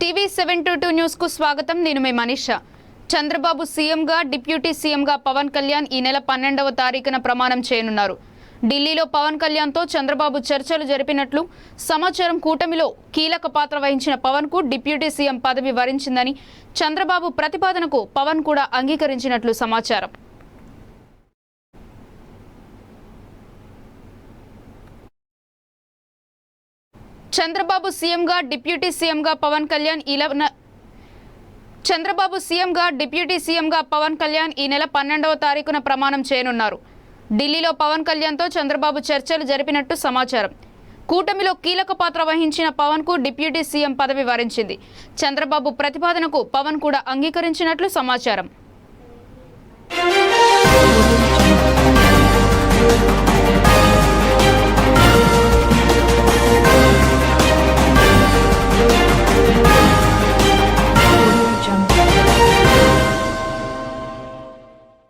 TV seven to two న్యూస్కు స్వాగతం. నేను మీ మనీష. చంద్రబాబు సీఎంగా డిప్యూటీ సీఎంగా పవన్ కళ్యాణ్ ఈ నెల పన్నెండవ తారీఖున ప్రమాణం చేయనున్నారు. ఢిల్లీలో పవన్ కళ్యాణ్తో చంద్రబాబు చర్చలు జరిపినట్లు సమాచారం కూటమిలో కీలక పాత్ర వహించిన పవన్కు డిప్యూటీ సీఎం పదవి వరించిందని చంద్రబాబు ప్రతిపాదనకు పవన్ కూడా అంగీకరించినట్లు సమాచారం. చంద్రబాబు సీఎంగా డిప్యూటీ సీఎంగా పవన్ కళ్యాణ్ ఇలా చంద్రబాబు సీఎంగా డిప్యూటీ సీఎంగా పవన్ కళ్యాణ్ ఈ నెల పన్నెండవ తారీఖున ప్రమాణం చేయనున్నారు. ఢిల్లీలో పవన్ కళ్యాణ్తో చంద్రబాబు చర్చలు జరిపినట్టు సమాచారం. కూటమిలో కీలక పాత్ర వహించిన పవన్కు డిప్యూటీ సీఎం పదవి వరించింది. చంద్రబాబు ప్రతిపాదనకు పవన్ కూడా అంగీకరించినట్లు సమాచారం.